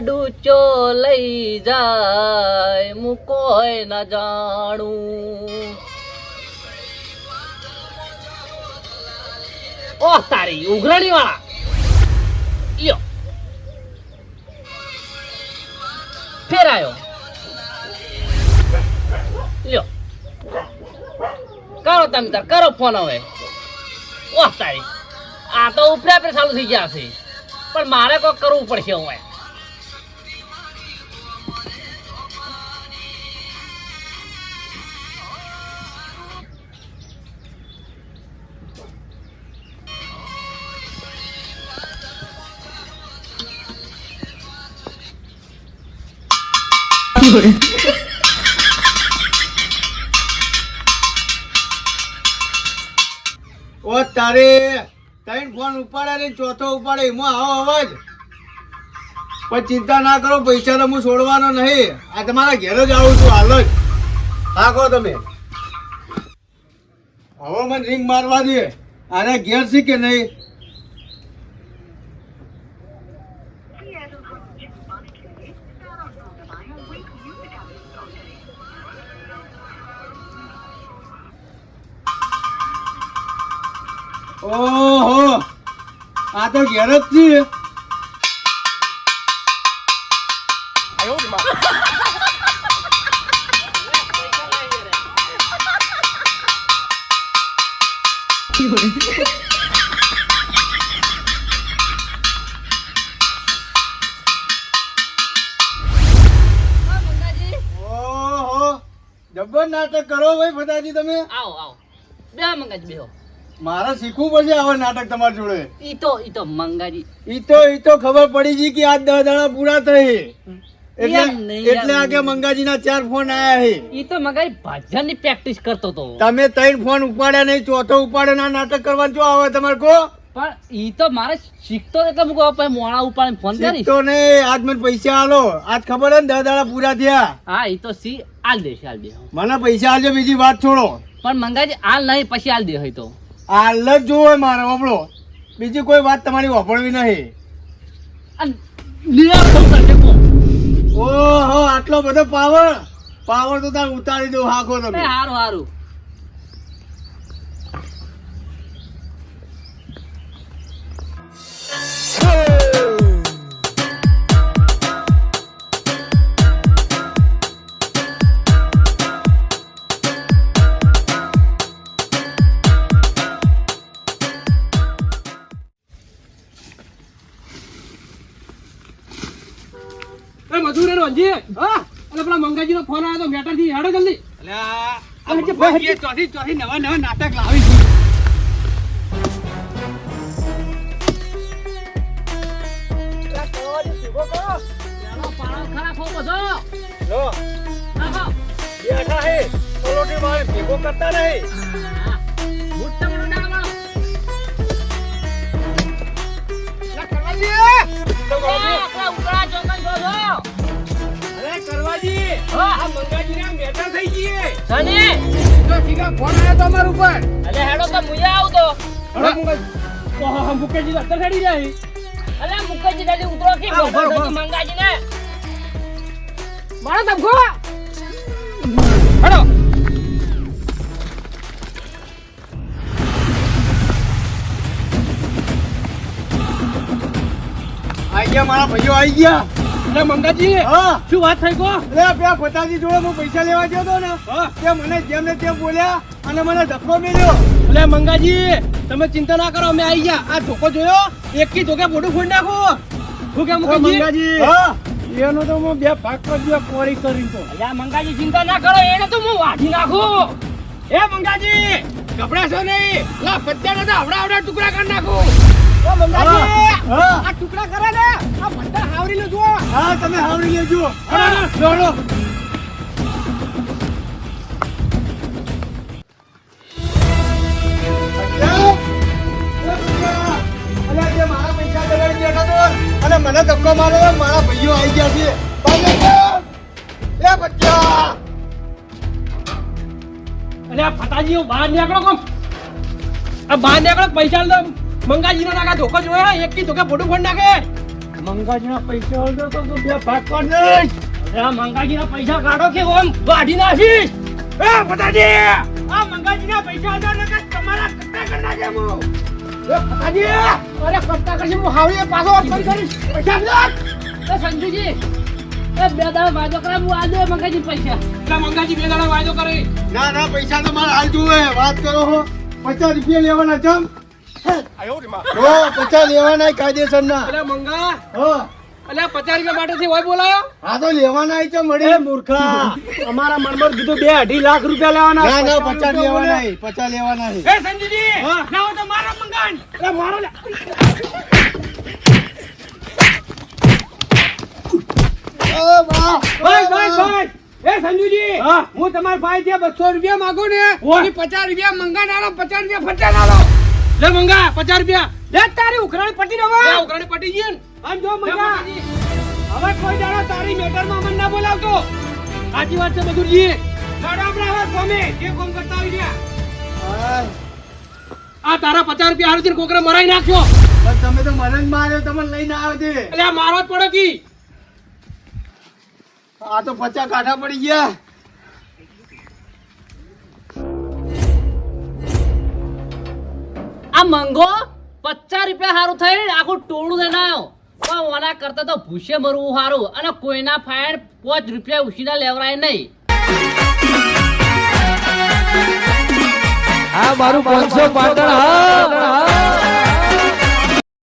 ડૂચો લઈ જાય મૂકોય ન જાણું. ઓહ તારી ઉઘરણી વાળા લ્યો ફેરાયો લ્યો. કરો તમે તાર, કરો ફોન હવે. ઓહ તારી. આ તો ઉપરે આપણે ચાલુ થઈ ગયા છે. પણ મારે કોઈ કરવું પડશે હવે. ઓ તારે ત્રણ ફોન ઉપાડે ને ચોથો ઉપાડે, એમાં આવો અવાજ. પણ ચિંતા ના કરો, પૈસા તો હું છોડવાનો નહીં. આ તમારા ઘેર જ આવું છું, હાલ જ. હા, કહો તમે. હવે મને રિંગ મારવા દે. આને ઘેર છે કે નહીં? ઓહો. આ તો ઘેર જ છે જબર નાટક કરો ભાઈ ફટાજી તમે. આવો આવો. બે મંગાજી બેહો. મારે શીખવું પડશે આવા નાટક તમારી જોડે. ઈ તો ઈ તો મંગાજી ઈ તો ઈ તો ખબર પડી ગઈ કે આ દસ દાડા પૂરા થઈ. એટલે એટલે આગે મંગાજીના ચાર ફોન આયા છે ઈ તો મંગાજી ભજનની પ્રેક્ટિસ કરતો તો. તમે ત્રણ ફોન ઉપાડ્યા નહીં ચોથો ઉપાડે ના નાટક કરવા જો આવે તમારે કો પણ ઈ તો મારે શીખતો એટલે મૂકો પછી મોણા ઉપાડીને ફોન કરી તો ને આજ મને પૈસા આલો. આજ ખબર હે ને દસ દાડા પૂરા થયા. હા ઈ તો સી આલ દેશે આલ દે મને પૈસા આલજો બીજી વાત છોડો. પણ મંગાજી આલ નહીં પછી આલ દે હોય તો. હાલ જ જોવો મારે વાપરો બીજી કોઈ વાત તમારી વાપરવી નહીં. ઓહો આટલો બધો પાવર? પાવર તો તાર ઉતારી દો હાખો તમે. સારું હારું. અને પેલા મંગાજી નો ફોન આવ્યો તો મેટરથી હેડો જલ્દી. ચોથી ચોથી નવા નવા નાટક લાવી બેઠા હે. મારે ભેગો કરતા નહીં હા. મંગાજી ના મેટર થઈ ગઈ સની, જો ઠીકા ફોન આવ્યો તો અમાર ઉપર. અલે હેડો તો મુયા આવતો. હવે મંગાજી ઓહો મુકેશજી તો અત્યારે હેડી જાય. અલે મુકેશજી જલ્દી ઉતરો કે હા, ખબર ઊભા, નથી ઊભા. મંગાજીને. મારો ધમકો હેડો. આઈ ગયા મારા ભાઈઓ આઈ ગયા. એટલે મંગાજી શું વાત થઈ ગયો એટલે પેલા પોતાજી જોડે હું પૈસા લેવા ગયો હતો ને તે મને જેમ ને તેમ બોલ્યા અને મને ધક્કો મેલ્યો. એટલે મંગાજી તમે ચિંતા ના કરો અમે આવી ગયા. આ ધોકો જોયો? એક થી ધોકે મોઢું ફોડી નાખો. શું કે મંગાજી? હા. એનો તો હું બે ભાગ કરી દઉં કોરી કરી તો. અલ્યા મંગાજી ચિંતા ના કરો એને તો હું વાઢી નાખું. એ મંગાજી ગભરાશો નહીં. લા પત્યા તો આવડા આવડા ટુકડા કરી નાખો. ઓ મંગાજી. આ ટુકડા કરે ને આ બધા હાવરી લેજો હા તમે હાવરી લેજો. હા. દોડો અને મને ધક્કો માર્યો મારા ભાઈઓ આવી ગયા છે. એ બચ્ચા અરે આ ફટાજી બહાર નીકળો કોમ. આ બહાર નીકળો પૈસા લો. મંગાજી નાગા ધોકો જોયો એક કી ધોકે ફોટો ફોડ નાખે. મંગાજીના પૈસા હોય તો તું બે ભાગ કર દઈશ. અરે મંગાજીના પૈસા કાઢો કે ઓમ વાઢી નાખીશ? એ પતાજી આ મંગાજીના પૈસા હતા ને તમારા કટ્ટા કરી નાખે હું. એ પતાજી અરે કટ્ટા કરશે હું પાછો કરીશ. પૈસા એ સંજુજી એ બે દાડા વાયદો કરા હું આજે મંગાજી પૈસા. એટલે મંગાજી બે દાડા વાયદો કરે. ના ના પૈસા તો મારે હાલ જોવે વાત કરો હો. પચાસ રૂપિયા લેવાના ચમ હો? પચાસ લેવાના કાયદેસર ના મંગા. હો. એટલે પચાસ રૂપિયા માટે થી હોય બોલાયો? હા તો લેવાના છે મળી મૂર્ખા. અમારા મનમાં કીધું બે અઢી લાખ રૂપિયા લેવાના. ના ના પચાસ લેવાના પચાસ લેવાના એ સંજીજી લાવો તો મારો મંગાન. અરે મારો લે. ભાઈ ભાઈ ભાઈ. એ સંજુજી હું. તમારા ભાઈ ત્યાં બસો રૂપિયા માંગુ ને પચાસ રૂપિયા મંગા નાલો પચાસ રૂપિયા ફટા નાલો લે મંગા પચાસ રૂપિયા. લે તારી ઉઘરાણી પટી દો ઉઘરાણી પટી ગઈ ને. આમ જો મંગા. હવે કોઈ દાડો તારી મેટરમાં મન ના બોલાવતો. સાચી વાત છે મધુરજી આપણે હવે કોમે જે કોમ કરતા હોય ગયા આ તારા પચાસ રૂપિયા હારું છે કોકરા મરાઈ નાખ્યો. પણ તમે તો મને જ માર્યો તમને લઈને આવ્યો છે એટલે આ મારવા જ પડે કી. આ તો પચાસ કાઢા પડી ગયા. મંગો, પચાસ રૂપિયા સારું થઈ આખું ટોળું લઈને આવ્યો પણ ઓના કરતા તો ભૂસે મરવું સારું અને કોઈના ફાયર પાંચ રૂપિયા ઉછીના લેવરાય નહીં. મારું પાંચસો પાટણ હા